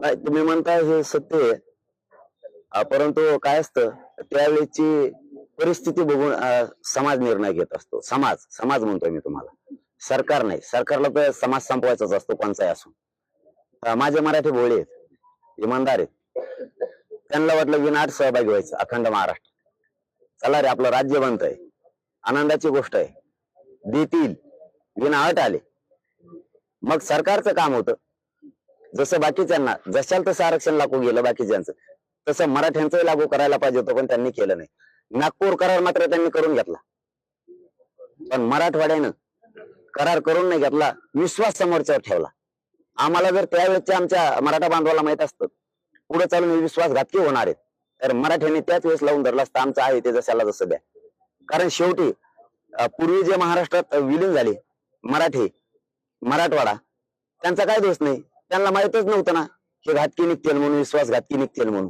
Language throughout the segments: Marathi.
नाही तुम्ही म्हणताय हे सत्य आहे. परंतु काय असतं त्यावेळेची परिस्थिती बघून समाज निर्णय घेत असतो. समाज समाज म्हणतोय मी तुम्हाला. सरकार नाही. सरकारला तर समाज संपवायचाच असतो कोणचाही असो माझे मराठी भोळे आहेत इमानदार आहेत. त्यांना वाटलं विनाट सहभागी व्हायचं अखंड महाराष्ट्र. चला रे आपलं राज्य बनतंय आनंदाची गोष्ट आहे. देतील. विनाअट आले. मग सरकारचं काम होतं. जसं बाकीच्यांना जशाल तसं आरक्षण लागू गेलं बाकीच्यांचं. तसं मराठ्यांचंही लागू करायला पाहिजे होतं पण त्यांनी केलं नाही. नागपूर करार मात्र त्यांनी करून घेतला. पण मराठवाड्यानं करार करून नाही घेतला विश्वास समोरच्यावर ठेवला. आम्हाला जर त्यावेळेसच्या आमच्या मराठा बांधवाला माहीत असतं पुढे चालून हे विश्वासघातकी होणार आहेत. तर मराठ्यांनी त्याच वेळेस लावून धरला असतं आमचं आहे ते जशाला जसं द्या. कारण शेवटी पूर्वी जे महाराष्ट्रात विलीन झाले मराठी मराठवाडा त्यांचा काय दोष नाही. त्यांना माहितच नव्हतं ना. हे घातकी निघतील म्हणून विश्वासघातकी निघतील म्हणून.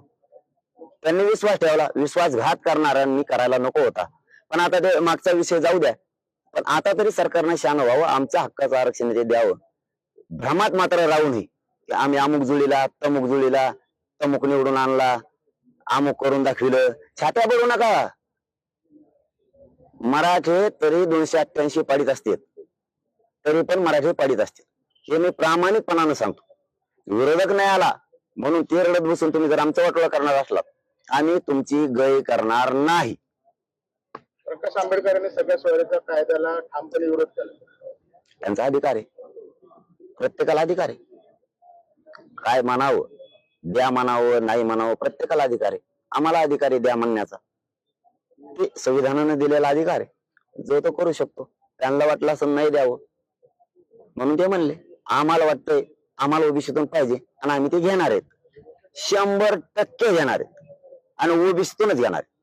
त्यांनी विश्वास ठेवला. विश्वासघात करणाऱ्यांनी करायला नको होता. पण आता ते मागचा विषय जाऊ द्या. पण आता तरी सरकारने शान व्हावं आमच्या हक्काचं आरक्षण ते द्यावं. भ्रमात मात्र राहू नये की आम्ही अमुक जुळीला तमुक जुळीला तमुक निवडून आणला अमुक करून दाखविलं. छात्या बघू नका. मराठे तरी दोनशे अठ्ठ्याऐंशी पाडीत असतील. तरी पण मराठी पाडीत असतील. हे मी प्रामाणिकपणानं सांगतो. विरोधक नाही आला म्हणून ते रडत बसून तुम्ही जर आमचा वाटोळा करणार असलात आम्ही तुमची गय करणार नाही. प्रकाश आंबेडकरांनी सगळ्या सोयऱ्याच्या कायद्याला ठामपणे विरोध केला. त्यांचा अधिकार आहे. प्रत्येकाला अधिकार आहे. काय म्हणावं द्या म्हणावं नाही म्हणावं प्रत्येकाला अधिकार आहे. आम्हाला अधिकार आहे द्या म्हणण्याचा. ते संविधानाने दिलेला अधिकार आहे. जो तो करू शकतो. त्यांना वाटलं असं नाही द्यावं. म्हणून ते म्हणले आम्हाला वाटतंय आम्हाला ओबीसीतून पाहिजे. आणि आम्ही ते घेणार आहेत. शंभर टक्के घेणार आहेत. आणि ओबीसीतूनच घेणार आहेत.